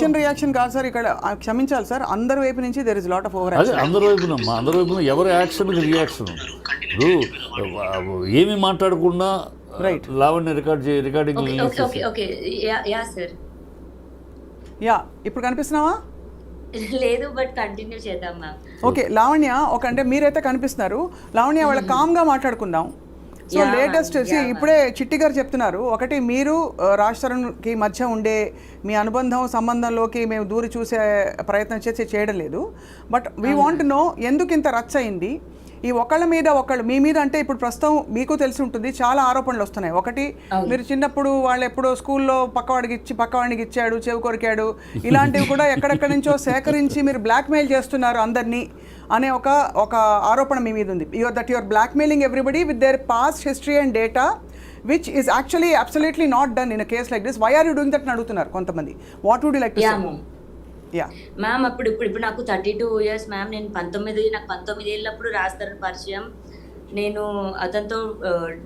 చిన్న రియాక్షన్ కాదు సార్ ఇక్కడ క్షమించాలి సార్ అందరి వైపు నుంచి there is lot of over అదే అందరి వైపున అందరి వైపున ఎవరి యాక్షన్కి రియాక్షన్ ఇప్పుడు ఏమి మాట్లాడకుండా Right. లావణ్య రికార్డ్ చే recording okay okay okay okay yeah yeah sir yeah ఇప్పుడు కనిపిస్తున్నావా? లేదు బట్ కంటిన్యూ చేద్దాం మ్యామ్ ఓకే లావణ్య ఒక అంటే మీరైతే కనిపిస్తున్నారు. లావణ్య వాళ్ళ కామ్గా మాట్లాడుకుందాం. సో లేటెస్ట్ ఇప్పుడే చిట్టి గారు చెప్తున్నారు. ఒకటి మీరు రాజ్ మధ్య ఉండే మీ అనుబంధం సంబంధంలోకి మేము దూరి చూసే ప్రయత్నం చేసి చేయడం లేదు బట్ వీ వాంట్ నో ఎందుకు ఇంత రచ్చ అయింది? ఈ ఒకళ్ళ మీద ఒకళ్ళు మీ మీద అంటే ఇప్పుడు ప్రస్తుతం మీకు తెలిసి ఉంటుంది చాలా ఆరోపణలు వస్తున్నాయి. ఒకటి మీరు చిన్నప్పుడు వాళ్ళు ఎప్పుడో స్కూల్లో పక్కవాడికి ఇచ్చి పక్కవాడికి ఇచ్చాడు చెవి కొరికాడు. ఇలాంటివి కూడా ఎక్కడెక్కడి నుంచో సేకరించి మీరు బ్లాక్మెయిల్ చేస్తున్నారు అందరినీ. అనే ఒక ఒక ఆరోపణ మీ మీద ఉంది. Your that your blackmailing everybody with their past history and data which is actually absolutely not done in case like this why are you doing that అని అడుగుతున్నారు కొంతమంది. What would you like ma'am అప్పుడు ఇప్పుడు ఇప్పుడు నాకు thirty two years ma'am నేను పంతొమ్మిది నాకు పంతొమ్మిది ఏళ్ళప్పుడు రాస్తారని పరిచయం. నేను అతనితో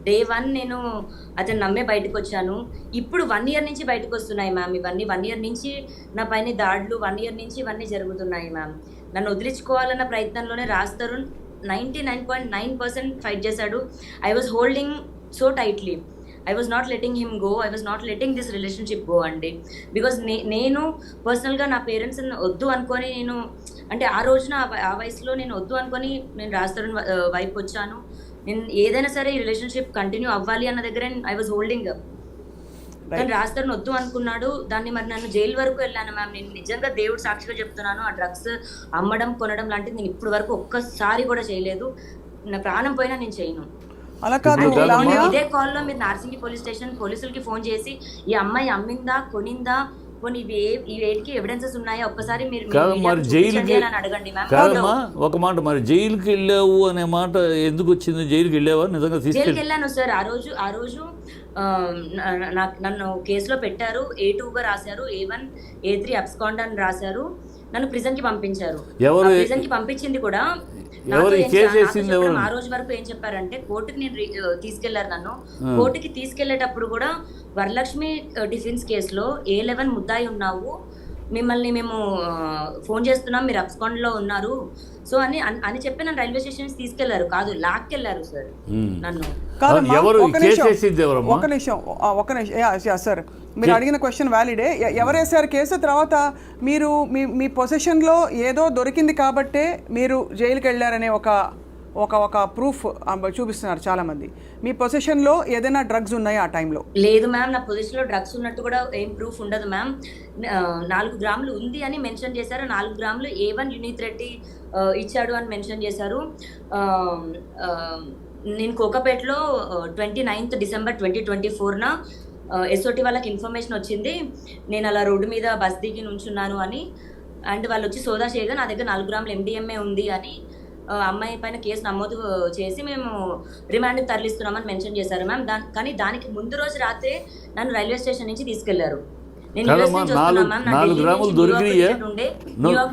డే వన్ నేను అతను నమ్మే బయటకు వచ్చాను. ఇప్పుడు వన్ ఇయర్ నుంచి బయటకు వస్తున్నాయి మ్యామ్ ఇవన్నీ వన్ ఇయర్ నుంచి నా పైన దాడులు వన్ ఇయర్ నుంచి ఇవన్నీ జరుగుతున్నాయి మ్యామ్ నన్ను వదిలించుకోవాలన్న ప్రయత్నంలోనే Raj Tarun ninety nine point nine percent fight చేశాడు. I was holding so tightly I was not letting him go I was not letting this relationship go అండి. బికాజ్ నే నేను పర్సనల్గా నా పేరెంట్స్ వద్దు అనుకొని నేను అంటే ఆ రోజున ఆ వయసులో నేను వద్దు అనుకొని నేను రాజస్థాన్ వైపు వచ్చాను. నేను ఏదైనా సరే ఈ రిలేషన్షిప్ కంటిన్యూ అవ్వాలి అన్న దగ్గర ఐ వాజ్ హోల్డింగ్ కానీ రాజస్థాన్ వద్దు అనుకున్నాడు. దాన్ని మరి నన్ను జైలు వరకు వెళ్ళాను మ్యామ్. నేను నిజంగా దేవుడు సాక్షిగా చెప్తున్నాను. ఆ డ్రగ్స్ అమ్మడం కొనడం లాంటిది నేను ఇప్పటి వరకు ఒక్కసారి కూడా చేయలేదు. నా ప్రాణం పోయినా నేను చేయను. అలా కాదు ఇదే కాల్లో మీరు నార్సింగి పోలీస్ స్టేషన్ పోలీసులకి ఫోన్ చేసి ఈ అమ్మాయి అమ్మిందా కొనిందా ఇవి ఎవిడెన్సెస్ ఉన్నాయా? ఒక్కసారి మీరు కాదు మరి జైలుకి అడగండి కాదమ్మా ఒక మాట మరి జైలుకి వెళ్ళావు అనే మాట ఎందుకు వచ్చింది? జైలుకి వెళ్ళావా? నిజంగా జైలుకి వెళ్ళాను సార్ ఆ రోజు ఆ రోజు నాకు నన్ను కేసులో పెట్టారు. ఏ టూగా రాశారు. A one A three abscond అని రాశారు. నన్ను ప్రిజన్కి పంపించారు. ఎవరు- ప్రిజన్కి పంపించింది కూడా ఎవరు? ఆ రోజు వరకు ఏం చెప్పారంటే కోర్టుకి నేను తీసుకెళ్ళారు నన్ను. కోర్టుకి తీసుకెళ్ళేటప్పుడు కూడా వరలక్ష్మి డిఫెన్స్ కేసులో ఏ లెవెన్ ముద్దాయి ఉన్నావు. మిమ్మల్ని మేము ఫోన్ చేస్తున్నాం మీరు అబ్స్కాండ్లో ఉన్నారు. సో అని అన్- చెప్పి నన్ను రైల్వే స్టేషన్ తీసుకెళ్ళారు. కాదు లాక్కెళ్ళారు సార్. నన్ను. కేసు నిమిషం. ఒక నిమిషం. సార్. మీరు అడిగిన క్వశ్చన్ వ్యాలిడే ఎ- ఎవరు వేశారు కేసు? తర్వాత మీరు మీ మీ పొజిషన్లో ఏదో దొరికింది కాబట్టే మీరు జైలుకి వెళ్ళారనే ఒక ఒక ఒక ప్రూఫ్ చూపిస్తున్నారు చాలామంది. మీ పొజిషన్లో ఏదైనా డ్రగ్స్ ఉన్నాయా ఆ టైంలో లేదు మ్యామ్ నా పొజిషన్లో డ్రగ్స్ ఉన్నట్టు కూడా ఏం ప్రూఫ్ ఉండదు మ్యామ్ నాలుగు గ్రాములు ఉంది అని మెన్షన్ చేశారు. నాలుగు గ్రాములు ఏ వన్ యునీత్ రెడ్డి ఇచ్చాడు అని మెన్షన్ చేశారు. నేను కోకపేటలో twenty ninth December twenty twenty ఫోర్న SOT వాళ్ళకి ఇన్ఫర్మేషన్ వచ్చింది. నేను అలా రోడ్డు మీద బస్ దిగి నుంచున్నాను అని. అండ్ వాళ్ళు వచ్చి సోదా చేయగా నా దగ్గర నాలుగు గ్రాములు ఎండిఎంఏ ఉంది అని అమ్మాయి పైన కేసు నమోదు చేసి మేము రిమాండ్కి తరలిస్తున్నామని మెన్షన్ చేశారు మ్యామ్. దాని కానీ దానికి ముందు రోజు రాత్రే నన్ను రైల్వే స్టేషన్ నుంచి తీసుకెళ్ళారు. నాలుగు- గ్రాములు దొరికినాయా?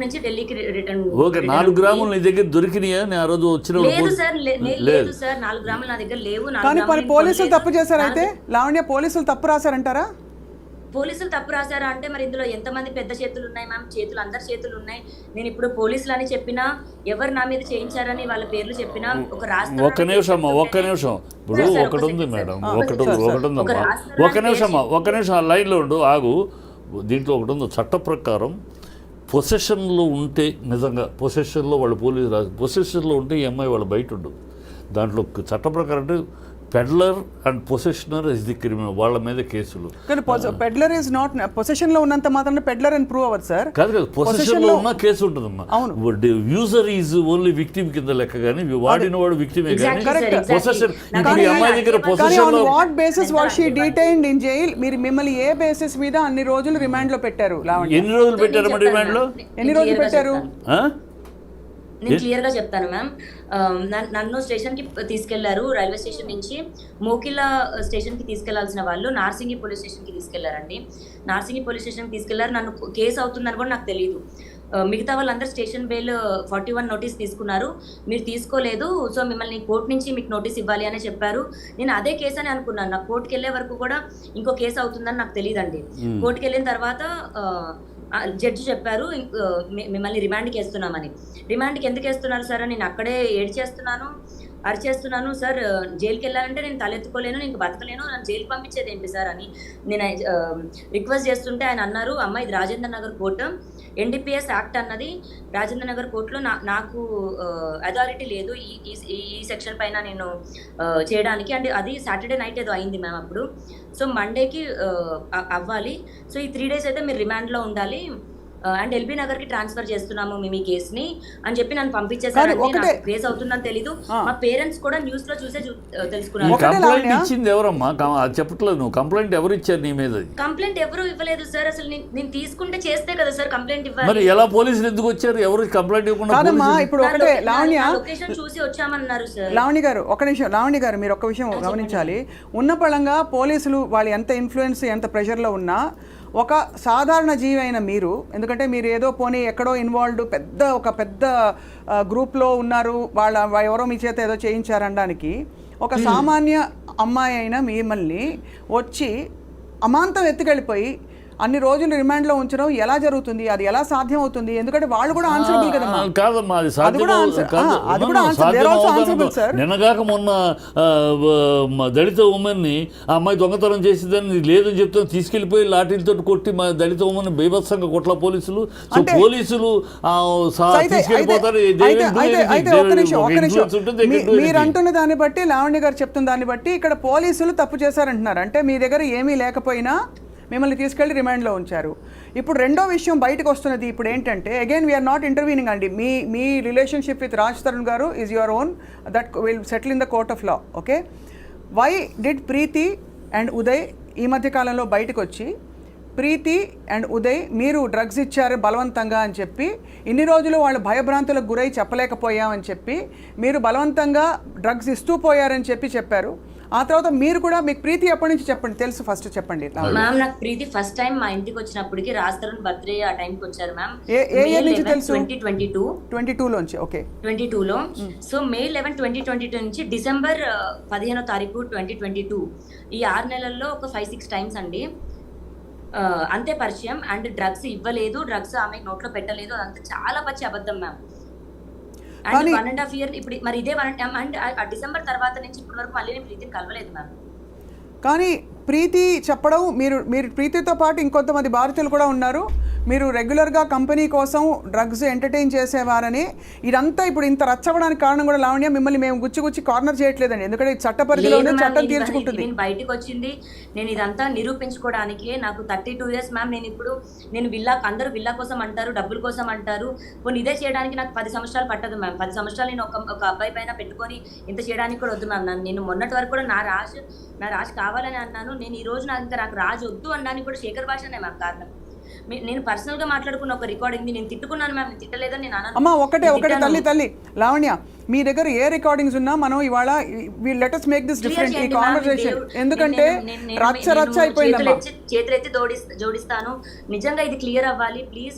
నుంచి ఢిల్లీకి రిటర్న్ ఓకే నాలుగు. గ్రాములు నీ దగ్గర దొరికినాయా నేను ఆ రోజు వచ్చినప్పుడు లేదు పోలీ- సార్ లే- నే- లేదు లేదు సార్ నాలుగు గ్రాములు నా దగ్గర లేవు నాలుగు కానీ గ్రాములు మరి నేను పోలీసులు. తప్పు చేశారు అయితే లావణ్య పోలీసులు తప్పు రాశారంటారా పోలీసులు తప్పు రాశారా అంటే మరి ఇందులో ఎంతమంది పెద్ద చేతులు ఉన్నాయి మ్యామ్ చేతులు అందరి చేతులు ఉన్నాయి. నేను ఇప్పుడు పోలీసులు అని చెప్పినా ఎవరు నా మీద చేయించారని వాళ్ళ పేర్లు చెప్పినా ఒక రాష్ట్రం ఒక్క నిమిషం ఒక్క నిమిషం. ఇప్పుడు ఒకటి ఒక ఉంది మేడం. ఒకటి ఒకటి. ఉందమ్మా. ఒక నిమిషం ఒక్క నిమిషం ఆ లైన్లో ఉండు ఆగు. దీంట్లో ఒకటి ఉంది చట్ట ప్రకారం పొసెషన్లో ఉంటే నిజంగా పొసెషన్లో వాళ్ళు పోలీసు రాదు పొసెషన్లో ఉంటే ఈ అమ్మాయి వాళ్ళు బయట ఉండు. దాంట్లో చట్ట ప్రకారం అంటే peddler and possessioner is the criminal వాళ్ళ మీద కేసులు. కానీ పెడ్లర్ ఇస్ నాట్ పొజిషన్లో ఉన్నంత మాత్రం పెడ్లర్ అని ప్రూవ్ అవ్వదు సార్ కాదు కాదు పొసెషన్లో ఉన్న కేసు ఉంటుందమ్మా. అవును. యూజర్ ఈజ్ ఓన్లీ విక్టిమ్ కింద లెక్క కానీ వాడిన వాడు విక్టిమే. పొసెషన్ ఇప్పుడు అమ్మాయి దగ్గర పొసెషన్లో what basis what she detained in jail మీరు మిమ్మల్ని ఏ బేసిస్ మీద అన్ని రోజులు రిమాండ్లో పెట్టారు? ఎన్ని రోజులు పెట్టారమ్మా నేను డిమాండ్లో? ఎన్ని నేను రోజులు పెట్టారు? నేను క్లియర్గా చెప్తాను మ్యామ్. నన్ను స్టేషన్కి తీసుకెళ్ళారు రైల్వే స్టేషన్ నుంచి. మోకిలా స్టేషన్కి తీసుకెళ్ళాల్సిన వాళ్ళు నార్సింగి పోలీస్ స్టేషన్కి తీసుకెళ్ళారండి. నార్సింగి పోలీస్ స్టేషన్కి తీసుకెళ్ళారు. నన్ను కేసు అవుతుందని కూడా నాకు తెలియదు మిగతా వాళ్ళందరూ station bail forty one notice తీసుకున్నారు. మీరు తీసుకోలేదు సో మిమ్మల్ని కోర్టు నుంచి మీకు నోటీస్ ఇవ్వాలి అని చెప్పారు. నేను అదే కేసు అని అనుకున్నాను. నాకు కోర్టుకి వెళ్ళే వరకు కూడా ఇంకో కేసు అవుతుందని నాకు తెలియదండి కోర్టుకి వెళ్ళిన తర్వాత జడ్జి చెప్పారు మిమ్మల్ని రిమాండ్కి వేస్తున్నామని. రిమాండ్కి ఎందుకు వేస్తున్నారు సార్? అని నేను అక్కడే ఏడ్ చేస్తున్నాను అరిచేస్తున్నాను సార్ జైలుకి వెళ్ళాలంటే నేను తలెత్తుకోలేను నేను బతకలేను నన్ను జైలుకి పంపించేది ఏంటి సార్ అని నేను రిక్వెస్ట్ చేస్తుంటే ఆయన అన్నారు అమ్మ ఇది Rajendra Nagar court NDPS act అన్నది రాజేంద్ర నగర్ కోర్టులో నా నాకు అథారిటీ లేదు ఈ ఈ- ఈ సెక్షన్ పైన నేను చేయడానికి. అండ్ అది సాటర్డే నైట్ ఏదో అయింది మ్యామ్ అప్పుడు. సో మండేకి అవ్వాలి. సో ఈ త్రీ డేస్ అయితే మీరు రిమాండ్లో ఉండాలి. అండ్ ఎల్బీ నగర్కి ట్రాన్స్ఫర్ చేస్తున్నాము మేము ఈ కేసుని అని చెప్పి నన్ను పంపించేసారు కేసు అవుతుందని తెలీదు. ఆ. మా పేరెంట్స్ కూడా న్యూస్లో చూసే తెలుసుకున్నారు. కంప్లైంట్? ఇచ్చింది ఎవరమ్మా? కం- అది చెప్పట్లేదు నువ్వు. కంప్లైంట్ ఎవరు ఇచ్చారు నీ మీద కంప్లైంట్ ఎవరు ఇవ్వలేదు సార్. అసలు నేను- తీసుకుంటే చేస్తే కదా సార్ కంప్లైంట్ మరి ఇవ్వాలి ఎలా పోలీసులు ఎందుకు వచ్చారు? ఎవరు కంప్లైంట్ ఇవ్వకుండా ఇప్పుడు ఒకటే లావణ్య లొకేషన్ చూసి వచ్చామన్నారు సార్. లావణి గారు ఒక నిమిషం. లావణి గారు మీరు ఒక్క విషయం గమనించాలి. ఉన్న పళంగా పోలీసులు వాళ్ళు ఎంత ఇన్ఫ్లుయెన్స్ ఎంత ప్రెషర్లో ఉన్నా ఒక సాధారణ జీవి అయిన మీరు ఎందుకంటే మీరు ఏదో పోనీ ఎక్కడో ఇన్వాల్వ్డ్ పెద్ద ఒక పెద్ద గ్రూప్లో ఉన్నారు వాళ్ళ ఎవరో మీ చేత ఏదో చేయించారనడానికి ఒక సామాన్య అమ్మాయి అయిన మిమ్మల్ని వచ్చి అమాంతం ఎత్తుకెళ్ళిపోయి అన్ని రోజులు రిమాండ్లో ఉంచడం ఎలా జరుగుతుంది? అది ఎలా సాధ్యం అవుతుంది ఎందుకంటే వాళ్ళు కూడా ఆన్సరబుల్ ఆ, కాదమ్మా అది సాధ్యం. కాదు. నిన్నగాక మొన్న దళిత ఉమెన్ని ఆ అమ్మాయి దొంగతనం చేసిందని లేదని చెప్తే తీసుకెళ్ళిపోయి లాఠీలతో కొట్టి మా దళిత ఉమెన్ బీభత్సంగా కొట్ల పోలీసులు. సో పోలీసులు ఆ, సా- అయితే- తీసుకెళ్ళిపోతారు. అయితే- They అయితే- will do అయితే- anything. అయితే They ఒక్క will- నిమిషం ఒక ఒక్క నిమిషం. Influence ఉంటుంది, they can మీ- do మీరు. అంటున్న దాన్ని బట్టి లావణ్య గారు చెప్తున్న దాన్ని బట్టి ఇక్కడ పోలీసులు తప్పు చేశారంటున్నారు. అంటే మీ దగ్గర ఏమీ లేకపోయినా మిమ్మల్ని తీసుకెళ్ళి రిమాండ్లో ఉంచారు. ఇప్పుడు రెండో విషయం బయటకు వస్తున్నది ఇప్పుడు ఏంటంటే అగైన్ వీఆర్ నాట్ ఇంటర్వీనింగ్ అండి. మీ మీ relationship with Raj Tarun garu is your own that will settle in the court of law okay why did Preethi and Uday ఈ మధ్య కాలంలో బయటకు వచ్చి ప్రీతి అండ్ ఉదయ్ మీరు డ్రగ్స్ ఇచ్చారు బలవంతంగా అని చెప్పి ఇన్ని రోజులు వాళ్ళు భయభ్రాంతులకు గురై చెప్పలేకపోయామని చెప్పి మీరు బలవంతంగా డ్రగ్స్ ఇస్తూ పోయారని చెప్పి చెప్పారు. ఆ తర్వాత మీరు కూడా మీకు ప్రీతి ఎప్పటి నుంచి చెప్పండి? తెలుసు ఫస్ట్ చెప్పండి మ్యామ్ నాకు ప్రీతి ఫస్ట్ టైం మా ఇంటికి వచ్చినప్పటికి రాస్తారని బర్త్డే ఆ టైంకి వచ్చారు మ్యామ్ ఏ- year నుంచి తెలుసు? ట్వంటీ ట్వంటీ టూ ట్వంటీ టూలోంచి ఓకే. ట్వంటీ టూలో so May eleven twenty twenty two నుంచి డిసెంబర్ పదిహేనో తారీఖు ట్వంటీ ట్వంటీ టూ. ఈ ఆరు నెలల్లో ఒక ఫైవ్ సిక్స్ టైమ్స్ అండి. అంతే పరిచయం. అండ్ డ్రగ్స్ ఇవ్వలేదు. డ్రగ్స్ ఆమె నోట్లో పెట్టలేదు. అదంతా చాలా పచ్చి అబద్ధం మ్యామ్ అండ్ కానీ- వన్ అండ్ హాఫ్ ఇయర్ ఇప్పుడు మరి ఇదే వన్ అండ్ డిసెంబర్ తర్వాత నుంచి ఇప్పటి వరకు మళ్ళీ నేను ప్రీతిని కలవలేదు మ్యామ్ కానీ ప్రీతి చెప్పడం మీరు మీరు ప్రీతితో పాటు ఇంకొంతమంది భారతీయులు కూడా ఉన్నారు. మీరు రెగ్యులర్గా కంపెనీ కోసం డ్రగ్స్ ఎంటర్టైన్ చేసేవారని ఇదంతా ఇప్పుడు ఇంత రచ్చవడానికి కారణం కూడా లావణ్య మిమ్మల్ని మేము గుచ్చి గుచ్చి కార్నర్ చేయట్లేదండి. ఎందుకంటే చట్ట పరిధిలోనే చట్టం తీర్చుకుంటుంది. నేను బయటకు వచ్చింది నేను ఇదంతా నిరూపించుకోవడానికి నాకు థర్టీ టూ ఇయర్స్ మ్యామ్ నేను ఇప్పుడు నేను విల్లా అందరూ విల్లా కోసం అంటారు డబ్బుల కోసం అంటారు పోనీ ఇదే చేయడానికి నాకు పది సంవత్సరాలు పట్టదు మ్యామ్. పది సంవత్సరాలు నేను ఒక ఒక అబ్బాయి పైన పెట్టుకొని ఇంత చేయడానికి కూడా వద్దు మ్యామ్. నన్ను నేను మొన్నటి వరకు కూడా నా రాజు నా రాజు కావాలని అన్నాను. నేను ఈ రోజు నాకు ఇంకా నాకు రాజు వద్దు అనడానికి కూడా శేఖర్ భాషనే మ్యామ్ కారణం. నేను పర్సనల్గా మాట్లాడుకున్న ఒక రికార్డింగ్ నేను తిట్టుకున్నాను మ్యామ్ తిట్టలేదని నేను అమ్మా ఒకటే ఒకటే. తల్లి తల్లి. లావణ్య మీ దగ్గర ఏ రికార్డింగ్స్ ఉన్నా మనం ఇవాళ లెటర్స్ మేక్ దిస్ డిఫరెంట్ ఈ కాన్వర్సేషన్ ఎందుకంటే రచ్చ రచ్చ చేతులెత్తి జోడిస్- జోడిస్తాను. నిజంగా ఇది క్లియర్ అవ్వాలి. ప్లీజ్